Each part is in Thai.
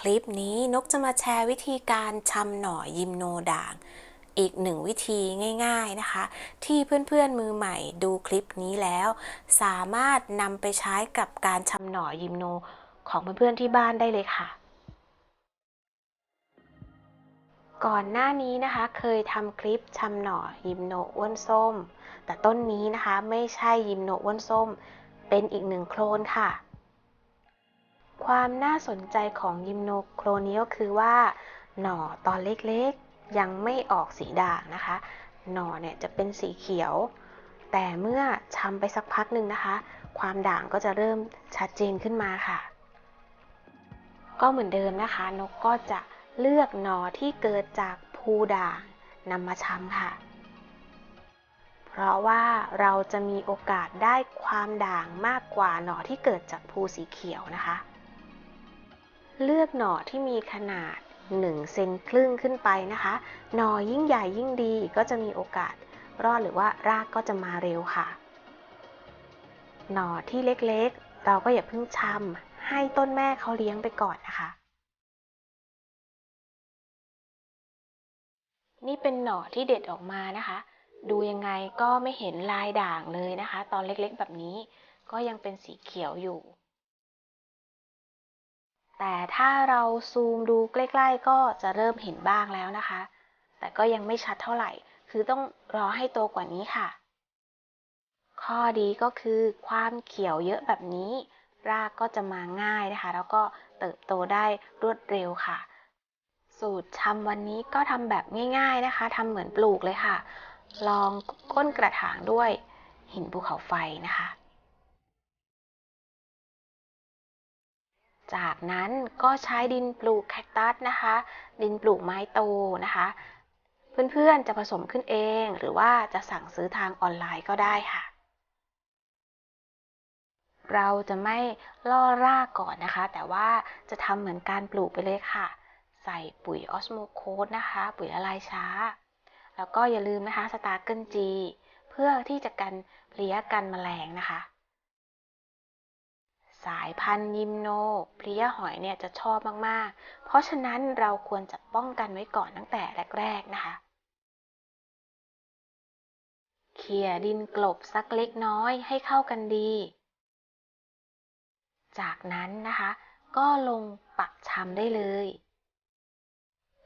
คลิปนี้นกจะมาแชร์วิธีการชำหน่อยิมโนด่าง อีกหนึ่งวิธีง่าย ๆนะคะ ที่เพื่อนๆมือใหม่ดูคลิปนี้แล้ว สามารถนำไปใช้กับการชำหน่อยิมโนของเพื่อนๆที่บ้านได้เลยค่ะ ก่อนหน้านี้นะคะเคยทำคลิปชำหน่อยิมโนอ้วนส้ม แต่ต้นนี้นะคะไม่ใช่ยิมโนอ้วนส้ม เป็นอีกหนึ่งโคลนค่ะ ความน่าสนใจของยิมโนโคลนนี้ก็คือว่า หน่อตอนเล็กๆ ยังไม่ออกสีด่างนะคะ หน่อเนี่ยจะเป็นสีเขียว แต่เมื่อชำไปสักพักหนึ่งนะคะ ความด่างก็จะเริ่มชัดเจนขึ้นมาค่ะ ก็เหมือนเดิมนะคะ นกก็จะเลือกหน่อที่เกิดจากภูด่างนำมาชำค่ะ เพราะว่าเราจะมีโอกาสได้ความด่างมากกว่าหน่อที่เกิดจากภูสีเขียวนะคะ เลือกหน่อที่มีขนาด1เซนครึ่งขึ้นไปนะคะ หน่อยิ่งใหญ่ยิ่งดีก็จะมีโอกาสรอดหรือว่ารากก็จะมาเร็วค่ะ หน่อที่เล็กๆ เราก็อย่าเพิ่งชำให้ต้นแม่เขาเลี้ยงไปก่อนนะคะ นี่เป็นหน่อที่เด็ดออกมานะคะ ดูยังไงก็ไม่เห็นลายด่างเลยนะคะ ตอนเล็กๆแบบนี้ก็ยังเป็นสีเขียวอยู่ แต่ถ้าเราซูมดูใกล้ๆ ก็จะเริ่มเห็นบ้างแล้วนะคะ แต่ก็ยังไม่ชัดเท่าไหร่ คือต้องรอให้โตกว่านี้ค่ะ ข้อดีก็คือความเขียวเยอะแบบนี้ รากก็จะมาง่ายนะคะ แล้วก็เติบโตได้รวดเร็วค่ะ สูตรชำวันนี้ก็ทำแบบง่าย ๆนะคะทำเหมือนปลูกเลยค่ะ ลองก้นกระถางด้วยหินภูเขาไฟนะคะ จากนั้นก็ใช้ดินปลูกแคคตัสนะคะ ดินปลูกไม้โตนะคะ เพื่อนๆจะผสมขึ้นเองหรือว่าจะสั่งซื้อทางออนไลน์ก็ได้ค่ะ เราจะไม่ล่อรากก่อนนะคะ แต่ว่าจะทำเหมือนการปลูกไปเลยค่ะ ใส่ปุ๋ยออสโมโคสนะคะ ปุ๋ยละลายช้า แล้วก็อย่าลืมนะคะสตาร์เกิลจีเพื่อที่จะกันเพลี้ยกันแมลงนะคะ สายพันธุ์ยิมโนเพลี้ยหอยเนี่ยจะชอบมากๆ เพราะฉะนั้นเราควรจะป้องกันไว้ก่อนตั้งแต่แรกๆนะคะเขี่ยดินกลบสักเล็กน้อยให้เข้ากันดี จากนั้นนะคะ ก็ลงปักชำได้เลย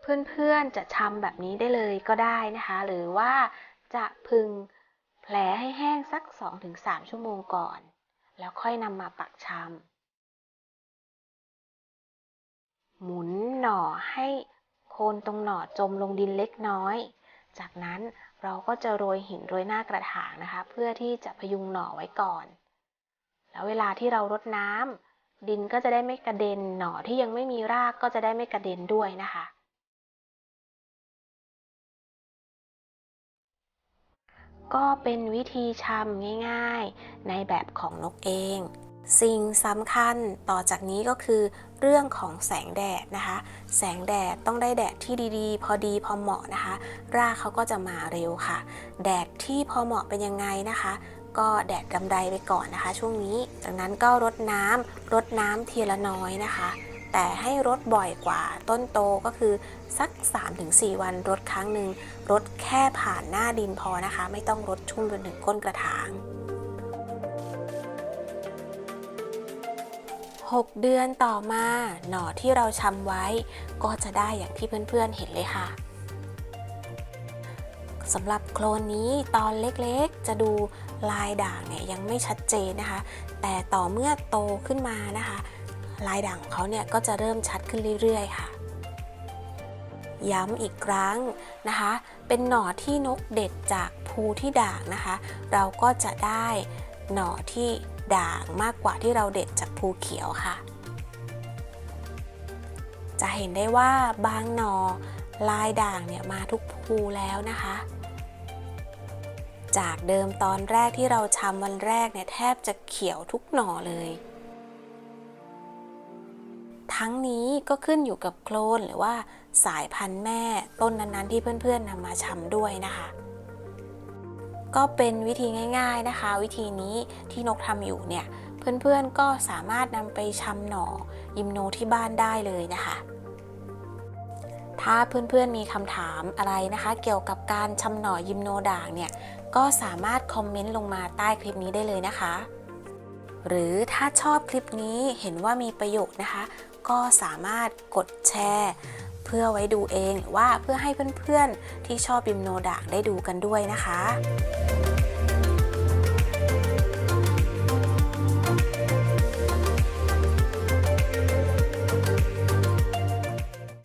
เพื่อนๆจะชำแบบนี้ได้เลยก็ได้นะคะ หรือว่าจะพึงแผลให้แห้งสัก 2-3 ชั่วโมงก่อน แล้วค่อยนำมาปักชำหมุนหน่อให้โคนตรงหน่อจมลงดินเล็กน้อย จากนั้นเราก็จะโรยหินโรยหน้ากระถางนะคะ เพื่อที่จะพยุงหน่อไว้ก่อน แล้วเวลาที่เรารดน้ำดินก็จะได้ไม่กระเด็นหน่อที่ยังไม่มีรากก็จะได้ไม่กระเด็นด้วยนะคะ ก็เป็นวิธีชำง่ายๆ ในแบบของนกเอง สิ่งสำคัญต่อจากนี้ก็คือเรื่องของแสงแดดนะคะ แสงแดดต้องได้แดดที่ดีๆ พอดีพอเหมาะนะคะ รากเขาก็จะมาเร็วค่ะ แดดที่พอเหมาะเป็นยังไงนะคะ ก็แดดรำไรไปก่อนนะคะ ช่วงนี้ ดังนั้นก็รดน้ำรดน้ำทีละน้อยนะคะ แต่ให้รดบ่อยกว่าต้นโตก็คือสัก 3-4 วันรดครั้งหนึ่งรดแค่ผ่านหน้าดินพอนะคะ ไม่ต้องรดชุ่มจนถึงก้นกระถาง 6 เดือนต่อมาหน่อที่เราชำไว้ ก็จะได้อย่างที่เพื่อนๆเห็นเลยค่ะสำหรับโคลนนี้ตอนเล็กๆ จะดูลายด่างเนี่ยยังไม่ชัดเจนนะคะ แต่ต่อเมื่อโตขึ้นมานะคะ ลายด่างเขาเนี่ยก็จะเริ่มชัดขึ้นเรื่อยๆค่ะ ย้ำอีกครั้งนะคะ เป็นหน่อที่นกเด็ดจากภูที่ด่างนะคะ เราก็จะได้หน่อที่ด่างมากกว่าที่เราเด็ดจากภูเขียวค่ะ จะเห็นได้ว่าบางหน่อลายด่างเนี่ยมาทุกภูแล้วนะคะ จากเดิมตอนแรกที่เราชำวันแรกเนี่ยแทบจะเขียวทุกหน่อเลย ทั้งนี้ก็ขึ้นอยู่กับโคลนหรือว่าสายพันธุ์แม่ต้นนั้นๆที่เพื่อนๆนำมาชำด้วยนะคะ ก็เป็นวิธีง่าย ๆนะคะ วิธีนี้ที่นกทำอยู่เนี่ยเพื่อนๆก็สามารถนำไปชำหน่อยิมโนที่บ้านได้เลยนะคะ ถ้าเพื่อนๆมีคำถามอะไรนะคะ เกี่ยวกับการชำหน่อยิมโนด่างเนี่ยก็สามารถคอมเมนต์ลงมาใต้คลิปนี้ได้เลยนะคะ หรือถ้าชอบคลิปนี้เห็นว่ามีประโยชน์นะคะ ก็สามารถกดแชร์เพื่อไว้ดูเอง หรือว่าเพื่อให้เพื่อนๆที่ชอบบิมโนด่างได้ดูกันด้วยนะคะ